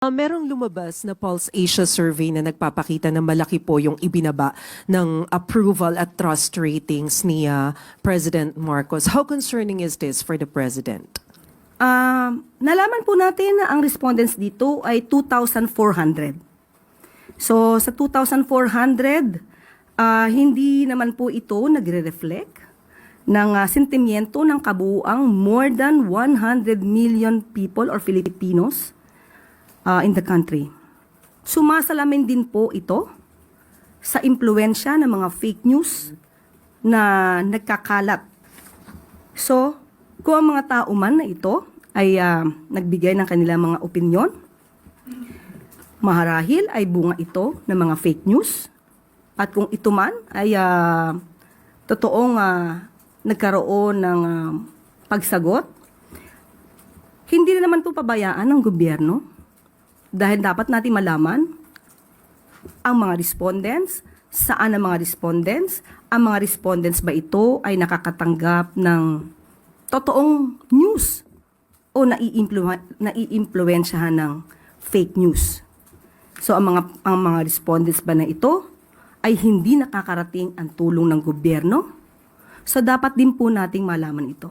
Ah, merong lumabas na Pulse Asia survey na nagpapakita na malaki po yung ibinaba ng approval at trust ratings ni ah, President Marcos. How concerning is this for the President? Ah, nalaman po natin na ang respondents dito ay 2,400. So sa 2,400, ah, hindi naman po ito nagre-reflect ng ah, sentimiento ng kabuuang more than 100 million people or Filipinos ah, in the country. Sumasalamin din po ito sa impluensya ng mga fake news na nagkakalat So, kung ang mga tao man na ito ay ah, nagbigay ng kanilang mga opinyon, maharahil ay bunga ito ng mga fake news. At kung ito man ay ah, totoong ah, nagkaroon ng ah, pagsagot, hindi na naman po pabayaan ng gobyerno dahil dapat natin malaman ang mga respondents, saan ang mga respondents, ang mga respondents ba ito ay nakakatanggap ng totoong news o naiimplu- naiimpluwensyahan ng fake news. So ang mga ang mga respondents ba na ito ay hindi nakakarating ang tulong ng gobyerno? So dapat din po nating malaman ito.